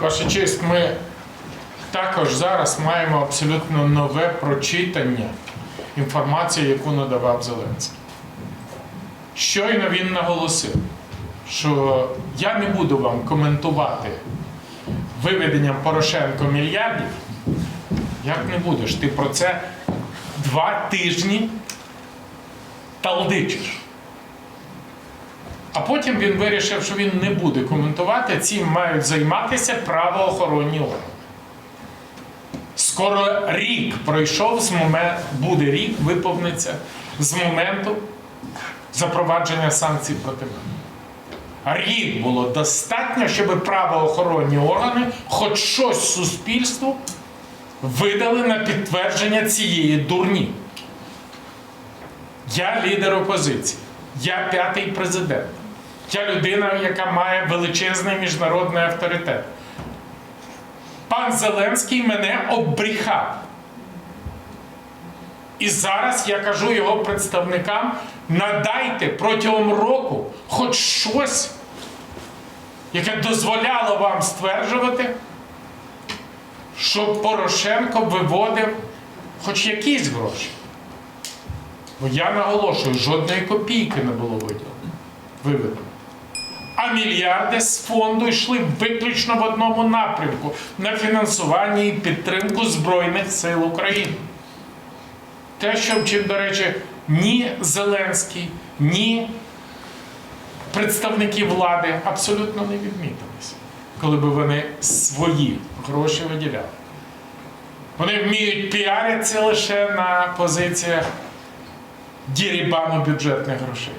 Ваша честь, ми також зараз маємо абсолютно нове прочитання інформації, яку надавав Зеленський. Щойно він наголосив, що я не буду вам коментувати виведенням Порошенко мільярдів. Як не будеш? Ти про це два тижні талдичиш. А потім він вирішив, що він не буде коментувати, цим мають займатися правоохоронні органи. Скоро рік пройшов з моменту, буде рік, виповниться з моменту запровадження санкцій проти мене. Рік було достатньо, щоб правоохоронні органи хоч щось суспільству видали на підтвердження цієї дурні. Я лідер опозиції, я п'ятий президент. Я людина, яка має величезний міжнародний авторитет. Пан Зеленський мене обріхав. І зараз я кажу його представникам: надайте протягом року хоч щось, яке дозволяло вам стверджувати, що Порошенко виводив хоч якісь гроші. Бо я наголошую, жодної копійки не було виділено. Виведено. А мільярди з фонду йшли виключно в одному напрямку на фінансування і підтримку Збройних сил України. Те, що чим, до речі, ні Зеленський, ні представники влади абсолютно не відмітилися, коли б вони свої гроші виділяли. Вони вміють піаритися лише на позиціях дірібану бюджетних грошей.